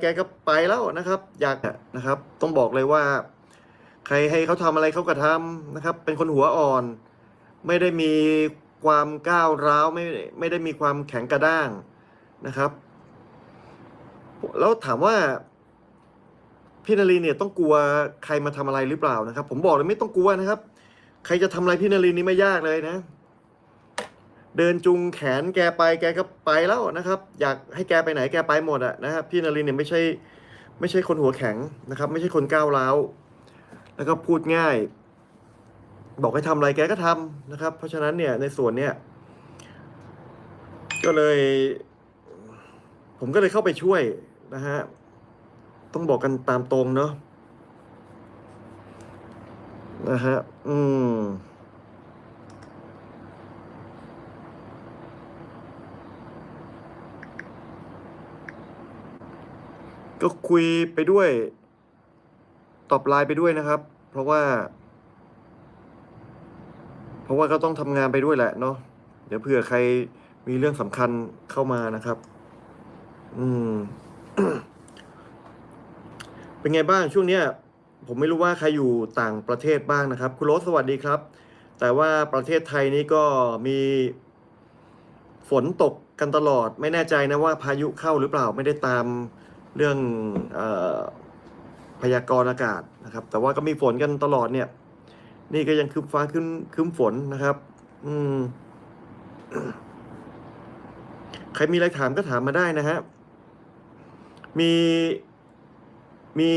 แกก็ไปแล้วนะครับ อยากนะครับ ต้องบอกเลยว่า ใครให้เขาทำอะไรเขาก็ทำนะครับ เป็นคนหัวอ่อน ไม่ได้มีความก้าวร้าวไม่ไม่ได้มีความแข็งกระด้างนะครับ แล้วถามว่าพี่นารีเนี่ยต้องกลัวใครมาทำอะไรหรือเปล่านะครับ ผมบอกเลยไม่ต้องกลัวนะครับ ใครจะทำอะไรพี่นารีนี่ไม่ยากเลยนะ เดินจุงแขนแกไปแกก็ไปแล้วนะครับ อยากให้แกไปไหนแกไปหมดอะนะครับพี่นารินเนี่ยไม่ใช่ไม่ใช่คนหัวแข็งนะครับ ไม่ใช่คนก้าวร้าวแล้วก็พูดง่าย บอกให้ทำอะไรแกก็ทำนะครับ เพราะฉะนั้นเนี่ยในส่วนเนี่ยก็เลย ผมก็เลยเข้าไปช่วยนะฮะต้องบอกกันตามตรงเนาะนะฮะอืม ก็คุยไปด้วย ตอบไลน์ไปด้วยนะครับ เพราะว่า เพราะว่าก็ต้องทำงานไปด้วยแหละเนาะเดี๋ยวเผื่อใครมีเรื่องสำคัญเข้ามานะครับ อืม เป็นไงบ้างช่วงเนี้ย ผมไม่รู้ว่าใครอยู่ต่างประเทศบ้างนะครับ คุณโรสสวัสดีครับ แต่ว่าประเทศไทยนี่ก็มีฝนตกกันตลอด ไม่แน่ใจนะว่าพายุเข้าหรือเปล่าไม่ได้ตาม เรื่องอพยากรณ์อากาศนะครับ แต่ว่าก็มีฝนกันตลอดเนี่ย นี่ก็ยังคืมฟ้าขึ้นคืมฝนนะครับ อืม ใครมีอะไรถามก็ถามมาได้นะฮะ มีมี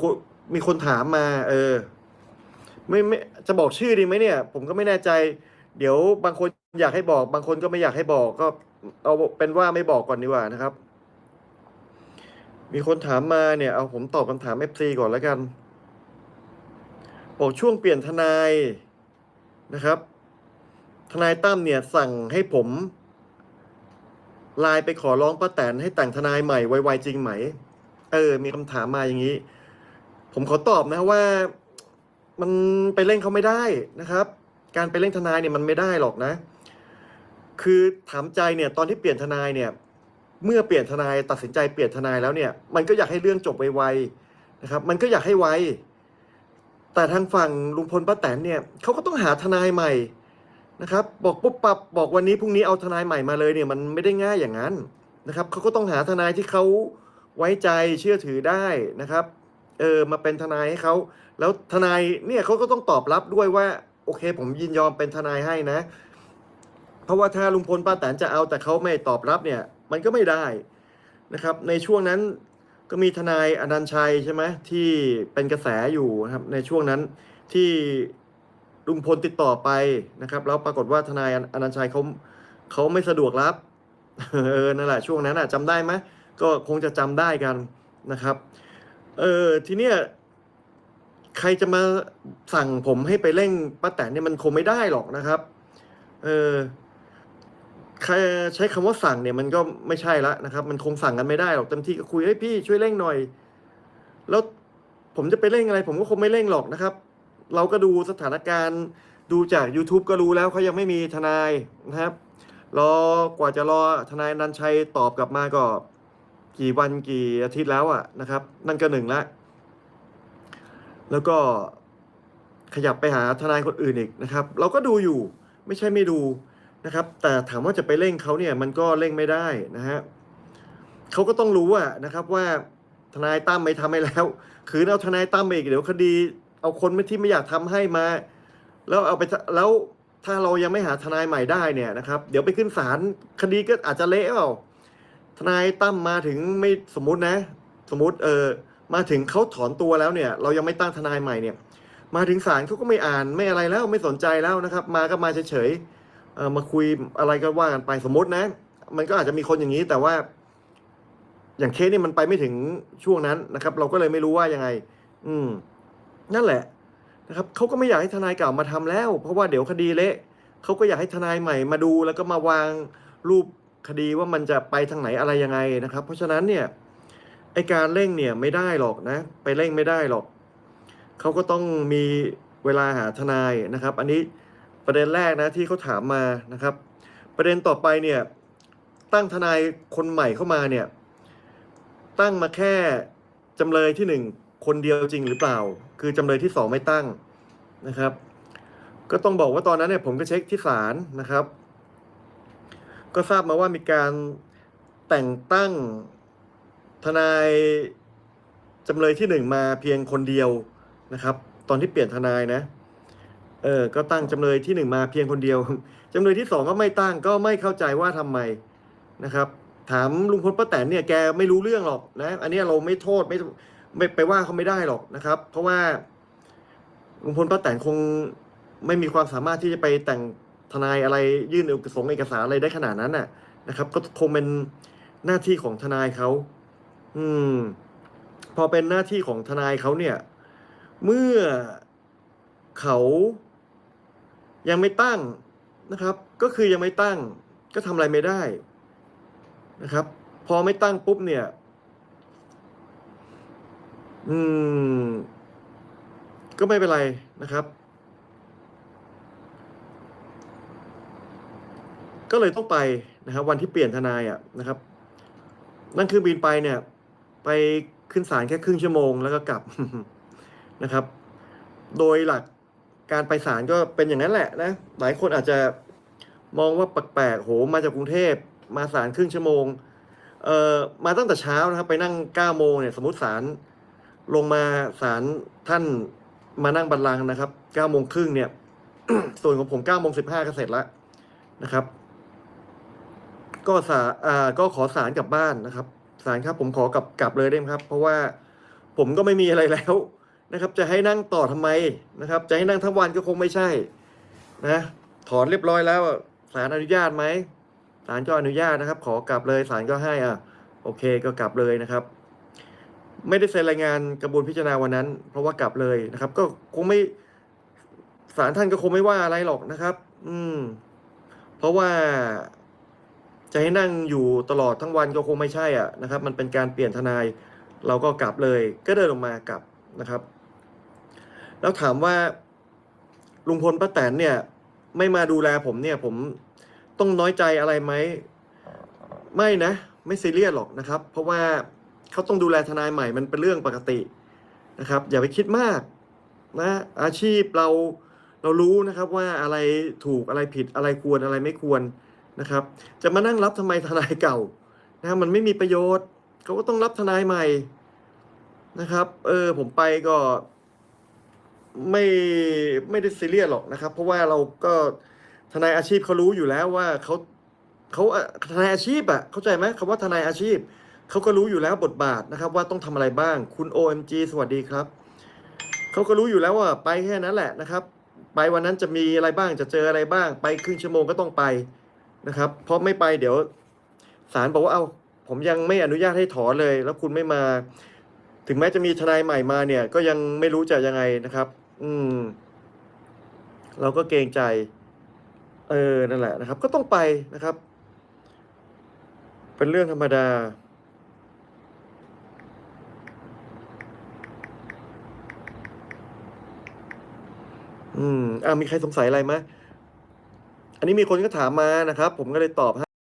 คนมีคนถามมา เออ ไม่ไม่จะบอกชื่อดีไหมเนี่ย ผมก็ไม่แน่ใจ เดี๋ยวบางคนอยากให้บอก บางคนก็ไม่อยากให้บอกก็เอาเป็นว่าไม่บอกก่อนดีกว่านะครับ มีคนถามมาเนี่ย เอาผมตอบคำถาม FC ก่อนแล้วกันบอกช่วงเปลี่ยนทนายนะครับ ทนายตั้มเนี่ยสั่งให้ผมไลน์ไปขอร้องป้าแตนให้แต่งทนายใหม่ไวๆจริงไหม เออ มีคำถามมาอย่างนี้ ผมขอตอบนะว่ามันไปเล่นเขาไม่ได้นะครับ การไปเล่นทนายเนี่ยมันไม่ได้หรอกนะ คือถามใจเนี่ยตอนที่เปลี่ยนทนายเนี่ย เมื่อเปลี่ยนทนายตัดสินใจเปลี่ยนทนายแล้วเนี่ย มันก็อยากให้เรื่องจบไวๆนะครับ มันก็อยากให้ไว แต่ทางฝั่งลุงพลป้าแตนเนี่ยเขาก็ต้องหาทนายใหม่นะครับ บอกปุ๊บปับบอกวันนี้พรุ่งนี้เอาทนายใหม่มาเลยเนี่ยมันไม่ได้ง่ายอย่างนั้นนะครับเขาก็ต้องหาทนายที่เขาไว้ใจเชื่อถือได้นะครับ เออมาเป็นทนายให้เขาแล้วทนายเนี่ยเขาก็ต้องตอบรับด้วยว่า โอเค ผมยินยอมเป็นทนายให้นะ เพราะว่าถ้าลุงพลป้าแตนจะเอาแต่เขาไม่ตอบรับเนี่ย มันก็ไม่ได้นะครับ ในช่วงนั้นก็มีทนายอนันชัยใช่ไหมที่เป็นกระแสอยู่นะครับ ในช่วงนั้นที่ลุงพลติดต่อไปนะครับ แล้วปรากฏว่าทนายอนันชัยเขาเขาไม่สะดวกรับเออนั่นแหละช่วงนั้นอะจำได้ไหมก็คงจะจำได้กันนะครับ เออทีเนี้ยใครจะมาสั่งผมให้ไปเร่งป้าแตนเนี่ยมันคงไม่ได้หรอกนะครับ เออ ใช้คำว่าสั่งเนี่ยมันก็ไม่ใช่ละนะครับ มันคงสั่งกันไม่ได้หรอกเต็มที่ก็คุยให้ยพี่ช่วยเร่งหน่อย แล้วผมจะไปเร่งอะไร ผมก็คงไม่เร่งหรอกนะครับ เราก็ดูสถานการณ์ดูจาก YouTube ก็รู้แล้วเขายังไม่มีทนายนะครับ รอกว่าจะรอทนายนันชัยตอบกลับมาก็ กี่วันกี่อาทิตย์แล้วอะนะครับ นั่นก็หนึ่งละแล้วก็ขยับไปหาทนายคนอื่นอีกนะครับ เราก็ดูอยู่ไม่ใช่ไม่ดู นะครับ แต่ถามว่าจะไปเร่งเขาเนี่ยมันก็เร่งไม่ได้นะฮะเขาก็ต้องรู้อะนะครับว่าทนายตั้มไม่ทำให้แล้ว คือเอาทนายตั้มไปอีกเดี๋ยวคดี เอาคนที่ไม่อยากทำให้มา แล้วเอาไปแล้วถ้าเรายังไม่หาทนายใหม่ได้เนี่ยนะครับเดี๋ยวไปขึ้นศาลคดีก็อาจจะเละเปล่าทนายตั้มมาถึงไม่สมมตินะ สมมติเออมาถึงเขาถอนตัวแล้วเนี่ย เรายังไม่ตั้งทนายใหม่เนี่ย มาถึงศาลเขาก็ไม่อ่านไม่อะไรแล้วไม่สนใจแล้วนะครับ มาก็มาเฉยๆ เออมาคุยอะไรก็ว่ากันไปสมมตินะ มันก็อาจจะมีคนอย่างนี้ แต่ว่า อย่างเคสนี่มันไปไม่ถึงช่วงนั้นนะครับ เราก็เลยไม่รู้ว่ายังไง อืม นั่นแหละนะครับเขาก็ไม่อยากให้ทนายเก่ามาทำแล้ว เพราะว่าเดี๋ยวคดีเละเขาก็อยากให้ทนายใหม่มาดูแล้วก็มาวางรูปคดีว่ามันจะไปทางไหนอะไรยังไงนะครับ เพราะฉะนั้นเนี่ยไอการเร่งเนี่ยไม่ได้หรอกนะ ไปเร่งไม่ได้หรอกเขาก็ต้องมีเวลาหาทนายนะครับ อันนี้ ประเด็นแรกนะที่เขาถามมานะครับ ประเด็นต่อไปเนี่ยตั้งทนายคนใหม่เข้ามาเนี่ยตั้งมาแค่จำเลยที่หนึ่งคนเดียวจริงหรือเปล่า คือจำเลยที่สองไม่ตั้งนะครับ ก็ต้องบอกว่าตอนนั้นเนี่ยผมก็เช็คที่ศาลนะครับ ก็ทราบมาว่ามีการแต่งตั้งทนายจำเลยที่หนึ่งมาเพียงคนเดียวนะครับ ตอนที่เปลี่ยนทนายนะ เออ ก็ตั้งจำเลยที่หนึ่งมาเพียงคนเดียว จำเลยที่สองก็ไม่ตั้งก็ไม่เข้าใจว่าทำไมนะครับ ถามลุงพลป้าแตนเนี่ยแกไม่รู้เรื่องหรอกนะ อันนี้เราไม่โทษไม่ไม่ไปว่าเขาไม่ได้หรอกนะครับ เพราะว่าลุงพลป้าแตนคงไม่มีความสามารถที่จะไปแต่งทนายอะไรยื่นเอกสงค์เอกสารอะไรได้ขนาดนั้นน่ะ นะครับ ก็คงเป็นหน้าที่ของทนายเขาอืม พอเป็นหน้าที่ของทนายเขาเนี่ย เมื่อเขา ยังไม่ตั้งนะครับ ก็คือยังไม่ตั้ง ก็ทำอะไรไม่ได้นะครับ พอไม่ตั้งปุ๊บเนี่ย อืม ก็ไม่เป็นไรนะครับ ก็เลยต้องไปนะครับ วันที่เปลี่ยนทนายอะนะครับ นั่งเครื่องบินไปเนี่ย ไปขึ้นศาลแค่ครึ่งชั่วโมงแล้วก็กลับนะครับ โดยหลัก การไปศาลก็เป็นอย่างนั้นแหละนะหลายคนอาจจะมองว่าแปลกๆโหมาจากกรุงเทพมาศาลครึ่งชั่วโมงเอ่อมาตั้งแต่เช้านะครับ ไปนั่งเก้าโมงเนี่ยสมมติศาลลงมาศาลท่านมานั่งบัลลังก์นะครับเก้าโมงครึ่งเนี่ย ส่วนของผมเก้าโมงสิบห้าก็เสร็จแล้วนะครับ ก็สาอ่าก็ขอสารกลับบ้านนะครับสารครับ ผมขอกลับกลับเลยได้ไหมครับ เพราะว่าผมก็ไม่มีอะไรแล้ว นะครับ จะให้นั่งต่อทำไมนะครับ จะให้นั่งทั้งวันก็คงไม่ใช่นะถอนเรียบร้อยแล้วศาลอนุญาตไหมศาลก็อนุญาตนะครับ ขอกลับเลยศาลก็ให้อะโอเคก็กลับเลยนะครับ ไม่ได้เซ็นรายงานกระบวนพิจารณาวันนั้น เพราะว่ากลับเลยนะครับ ก็คงไม่ศาลท่านก็คงไม่ว่าอะไรหรอกนะครับ อืม เพราะว่าจะให้นั่งอยู่ตลอดทั้งวันก็คงไม่ใช่อะนะครับ มันเป็นการเปลี่ยนทนาย เราก็กลับเลย ก็เดินออกมากลับนะครับ แล้วถามว่าลุงพลป้าแตนเนี่ย ไม่มาดูแลผมเนี่ย ผมต้องน้อยใจอะไรไหม ไม่นะ ไม่ซีเรียสหรอกนะครับ เพราะว่าเขาต้องดูแลทนายใหม่มันเป็นเรื่องปกตินะครับ อย่าไปคิดมากนะอาชีพเราเรารู้นะครับว่าอะไรถูกอะไรผิดอะไรควรอะไรไม่ควรนะครับ จะมานั่งรับทำไมทนายเก่านะมันไม่มีประโยชน์เขาก็ต้องรับทนายใหม่นะครับ เออผมไปก็ ไม่ไม่ได้ซีเรียสหรอกนะครับ เพราะว่าเราก็ทนายอาชีพเขารู้อยู่แล้วว่าเขาเขาทนายอาชีพอะเข้าใจไหมคำว่าทนายอาชีพเขาก็รู้อยู่แล้วบทบาทนะครับ ว่าต้องทำอะไรบ้างคุณ OMG สวัสดีครับเขาก็รู้อยู่แล้วว่าไปแค่นั้นแหละนะครับ ไปวันนั้นจะมีอะไรบ้างจะเจออะไรบ้าง ไปครึ่งชั่วโมงก็ต้องไปนะครับ เพราะไม่ไปเดี๋ยวศาลบอกว่าเอาผมยังไม่อนุญาตให้ถอนเลย แล้วคุณไม่มา ถึงแม้จะมีทนายใหม่มาเนี่ย ก็ยังไม่รู้จะยังไงนะครับ อืม เราก็เกรงใจ เออ นั่นแหละนะครับ ก็ต้องไปนะครับ เป็นเรื่องธรรมดา อืม อ่ามีใครสงสัยอะไรไหมอันนี้มีคนก็ถามมานะครับ ผมก็เลยตอบให้